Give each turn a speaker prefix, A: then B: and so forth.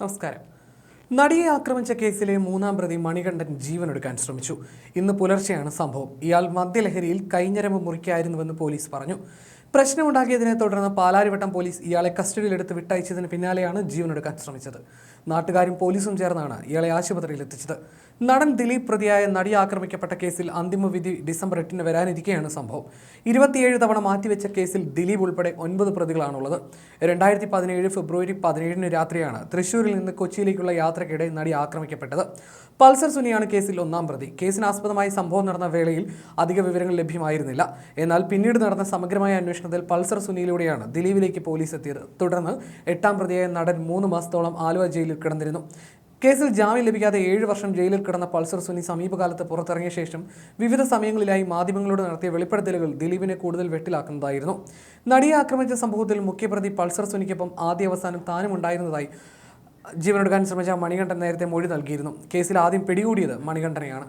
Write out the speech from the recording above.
A: നമസ്കാരം. നടിയെ ആക്രമിച്ച കേസിലെ മൂന്നാം പ്രതി മണികണ്ഠൻ ജീവനൊടുക്കാൻ ശ്രമിച്ചു. ഇന്ന് പുലർച്ചെയാണ് സംഭവം. ഇയാൾ മദ്യലഹരിയിൽ കൈഞ്ഞരമ്പ് മുറിക്കായിരുന്നുവെന്ന് പോലീസ് പറഞ്ഞു. പ്രശ്നമുണ്ടാക്കിയതിനെ തുടർന്ന് പാലാരിവട്ടം പോലീസ് ഇയാളെ കസ്റ്റഡിയിലെടുത്ത് വിട്ടയച്ചതിന് പിന്നാലെയാണ് ജീവനെടുക്കാൻ ശ്രമിച്ചത്. നാട്ടുകാരും പോലീസും ചേർന്നാണ് ഇയാളെ ആശുപത്രിയിൽ എത്തിച്ചത്. നടൻ ദിലീപ് പ്രതിയായ നടി ആക്രമിക്കപ്പെട്ട കേസിൽ അന്തിമവിധി ഡിസംബർ എട്ടിന് വരാനിരിക്കെയാണ് സംഭവം. ഇരുപത്തിയേഴ് തവണ മാറ്റിവെച്ച കേസിൽ ദിലീപ് ഉൾപ്പെടെ ഒൻപത് പ്രതികളാണുള്ളത്. രണ്ടായിരത്തി പതിനേഴ് ഫെബ്രുവരി പതിനേഴിന് രാത്രിയാണ് തൃശൂരിൽ നിന്ന് കൊച്ചിയിലേക്കുള്ള യാത്രക്കിടെ നടി ആക്രമിക്കപ്പെട്ടത്. പൾസർ സുനിയാണ് കേസിൽ ഒന്നാം പ്രതി. കേസിനാസ്പദമായി സംഭവം നടന്ന വേളയിൽ അധിക വിവരങ്ങൾ ലഭ്യമായിരുന്നില്ല. എന്നാൽ പിന്നീട് നടന്ന സമഗ്രമായ അന്വേഷണത്തിൽ പൾസർ സുനിയിലൂടെയാണ് ദിലീപിലേക്ക് പോലീസ് എത്തിയത്. തുടർന്ന് എട്ടാം പ്രതിയായ നടൻ മൂന്ന് മാസത്തോളം ആലുവ ജയിലിൽ കിടന്നിരുന്നു. കേസിൽ ജാമ്യം ലഭിക്കാതെ ഏഴ് വർഷം ജയിലിൽ കിടന്ന പൾസർ സുനി സമീപകാലത്ത് പുറത്തിറങ്ങിയ ശേഷം വിവിധ സമയങ്ങളിലായി മാധ്യമങ്ങളോട് നടത്തിയ വെളിപ്പെടുത്തലുകൾ ദിലീപിനെ കൂടുതൽ വെട്ടിലാക്കുന്നതായിരുന്നു. നടിയെ ആക്രമിച്ച സംഭവത്തിൽ മുഖ്യപ്രതി പൾസർ സുനിക്കൊപ്പം ആദ്യ അവസാനം താനും ഉണ്ടായിരുന്നതായി ജീവനൊടുക്കാൻ ശ്രമിച്ച മണികണ്ഠൻ നേരത്തെ മൊഴി നൽകിയിരുന്നു. കേസിൽ ആദ്യം പിടികൂടിയത് മണികണ്ഠനെയാണ്.